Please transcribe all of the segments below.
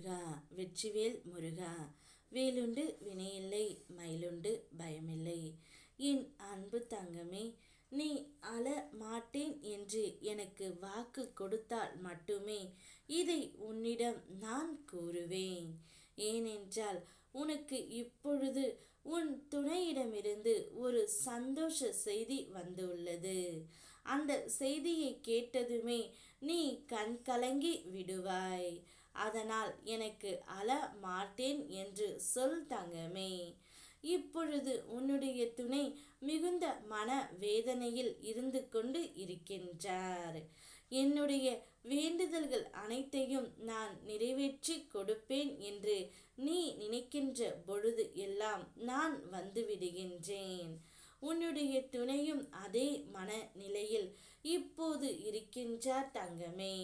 முருகா வெற்றிவேல் முருகா. வேலுண்டு வினையில்லை மயிலுண்டு பயமில்லை. என் அன்பு தங்கமே நீ அழ மாட்டேன் என்று எனக்கு வாக்கு கொடுத்தால் மட்டுமே இதை உன்னிடம் நான் கூறுவேன். ஏனென்றால் உனக்கு இப்பொழுது உன் துணையிடமிருந்து ஒரு சந்தோஷ செய்தி வந்துள்ளது. அந்த செய்தியை கேட்டதுமே நீ கண் கலங்கி விடுவாய். அதனால் எனக்கு அழ மாட்டேன் என்று சொல் தங்கமே. இப்பொழுது உன்னுடைய துணை மிகுந்த மன வேதனையில் இருந்து கொண்டு இருக்கின்றார். என்னுடைய வேண்டுதல்கள் அனைத்தையும் நான் நிறைவேற்றி கொடுப்பேன் என்று நீ நினைக்கின்ற பொழுது எல்லாம் நான் வந்துவிடுகின்றேன் உன்னுடைய துணையும் அதே மனநிலையில் இப்போது இருக்கின்றார் தங்கமே.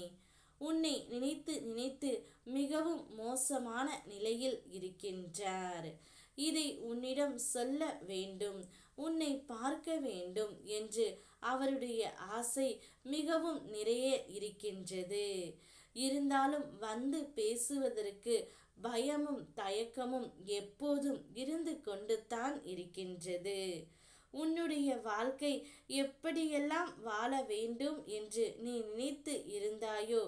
உன்னை நினைத்து நினைத்து மிகவும் மோசமான நிலையில் இருக்கின்றார். இதை உன்னிடம் சொல்ல வேண்டும். உன்னை பார்க்க வேண்டும் என்று அவருடைய ஆசை மிகவும் நிறைய இருக்கின்றது. இருந்தாலும் வந்து பேசுவதற்கு பயமும் தயக்கமும் எப்போதும் இருந்து கொண்டு தான் இருக்கின்றது. உன்னுடைய வாழ்க்கை எப்படியெல்லாம் வாழ வேண்டும் என்று நீ நினைத்து இருந்தாயோ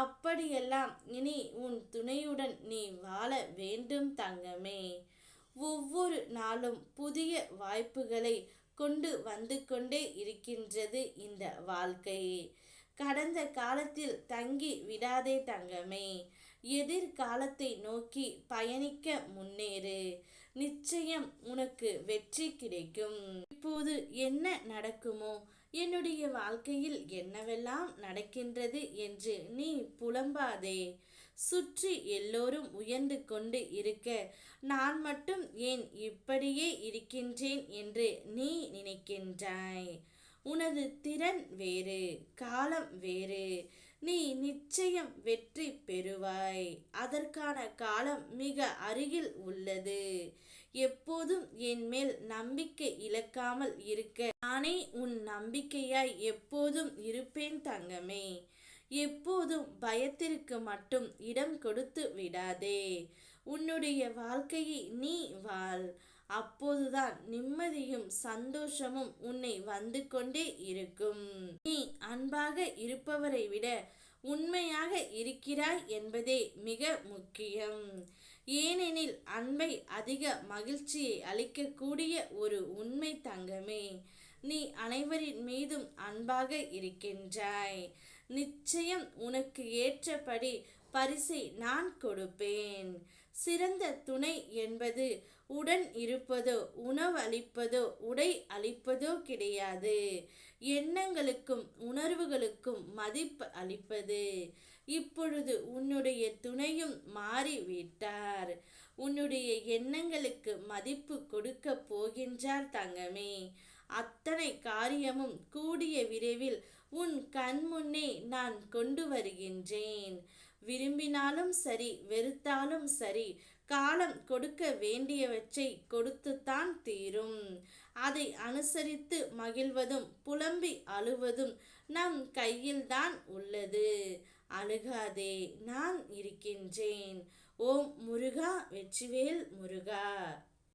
அப்படியெல்லாம் இனி உன் துணையுடன் நீ வாழ வேண்டும் தங்கமே. ஒவ்வொரு நாளும் புதிய வாய்ப்புகளை கொண்டு வந்து கொண்டே இருக்கின்றது இந்த வாழ்க்கை. கடந்த காலத்தில் தங்கி விடாதே தங்கமே. எதிர்காலத்தை நோக்கி பயணிக்க முன்னேறு. நிச்சயம் உனக்கு வெற்றி கிடைக்கும். இப்போது என்ன நடக்குமோ? என்னுடைய வாழ்க்கையில் என்னவெல்லாம் நடக்கின்றது என்று நீ புலம்பாதே. சுற்றி எல்லோரும் உயர்ந்து கொண்டு இருக்க நான் மட்டும் ஏன் இப்படியே இருக்கின்றேன் என்று நீ நினைக்கின்றாய். உனது திறன் வேறு காலம் வேறு. நீ நிச்சயம் வெற்றி பெறுவாய். அதற்கான காலம் மிக அருகில் உள்ளது. எப்போதும் என் மேல் நம்பிக்கை இழக்காமல் இருக்க. நானே உன் நம்பிக்கையாய் எப்போதும் இருப்பேன் தங்கமே. எப்போதும் பயத்திற்கு மட்டும் இடம் கொடுத்து விடாதே. உன்னுடைய வாழ்க்கையை நீ வாழ். அப்போதுதான் நிம்மதியும் சந்தோஷமும் உன்னை வந்து கொண்டே இருக்கும். நீ அன்பாக இருப்பவரை விட உண்மையாக இருக்கிறாய் என்பதே மிக முக்கியம். ஏனெனில் அன்பை அதிக மகிழ்ச்சியை அளிக்கக்கூடிய ஒரு உண்மை தங்கமே. நீ அனைவரின் மீதும் அன்பாக இருக்கின்றாய். நிச்சயம் உனக்கு ஏற்றபடி பரிசை நான் கொடுப்பேன். சிறந்த துணை என்பது உடன் இருப்பதோ உணவளிப்பதோ உடை அளிப்பதோ கிடையாது. எண்ணங்களுக்கும் உணர்வுகளுக்கும் மதிப்பு அளிப்பது. இப்பொழுது உன்னுடைய துணையும் மாறிவிட்டார். உன்னுடைய எண்ணங்களுக்கு மதிப்பு கொடுக்க போகின்றார் தங்கமே. அத்தனை காரியமும் கூடிய விரைவில் உன் கண் முன்னே நான் கொண்டு வருகின்றேன். விரும்பினாலும் சரி வெறுத்தாலும் சரி காலம் கொடுக்க வேண்டியவற்றை கொடுத்துத்தான் தீரும். அதை அனுசரித்து மகிழ்வதும் புலம்பி அழுவதும் நம் கையில்தான் உள்ளது. அழுகாதே நான் இருக்கின்றேன். ஓம் முருகா வெற்றிவேல் முருகா.